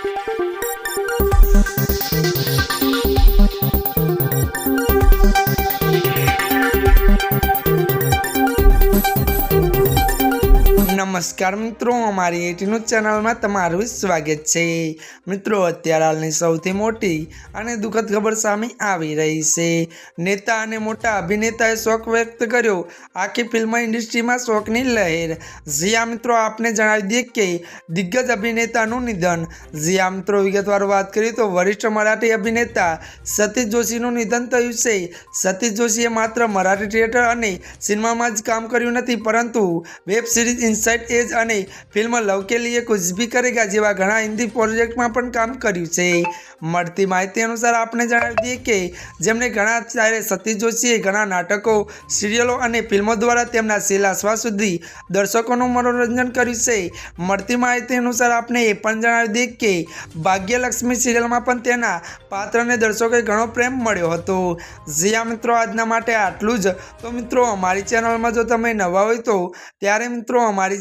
Thank you. નમસ્કાર મિત્રો, અમારી એટીનું ચેનલમાં તમારું સ્વાગત છે. મિત્રો, અત્યારે હાલની સૌથી મોટી અને દુઃખદ ખબર સામે આવી રહી છે. નેતા અને મોટા અભિનેતાએ શોક વ્યક્ત કર્યો. આખી ફિલ્મ ઇન્ડસ્ટ્રીમાં શોકની લહેર. જીયા મિત્રો, આપને જણાવી દઈએ કે દિગ્ગજ અભિનેતાનું નિધન. જીયા મિત્રો, વિગતવાર વાત કરીએ તો વરિષ્ઠ મરાઠી અભિનેતા સતીશ જોશીનું નિધન થયું છે. સતીશ જોશીએ માત્ર મરાઠી થિયેટર અને સિનેમામાં જ કામ કર્યું નથી, પરંતુ વેબ સિરીઝ ઇનસાઇડ એજ અને ફિલ્મ લવ કે લીએ કુછ ભી કરેગા જેવા ઘણા હિન્દી પ્રોજેક્ટમાં પણ કામ કર્યું છે. મળતી માહિતી અનુસાર આપણે જણાવી દઈએ કે જેમને ઘણા ત્યારે સતીશ જોશીએ, ઘણા નાટકો સિરિયલો અને ફિલ્મો દ્વારા તેમના છેલ્લા શ્વાસ સુધી દર્શકોનું મનોરંજન કર્યું છે. મળતી માહિતી અનુસાર આપણે એ પણ જણાવી દઈએ કે ભાગ્યલક્ષ્મી સિરિયલમાં પણ તેના પાત્રને દર્શકોએ ઘણો પ્રેમ મળ્યો હતો. જ્યાં મિત્રો, આજના માટે આટલું જ. તો મિત્રો, અમારી ચેનલમાં જો તમે નવા હોય તો ત્યારે મિત્રો, અમારી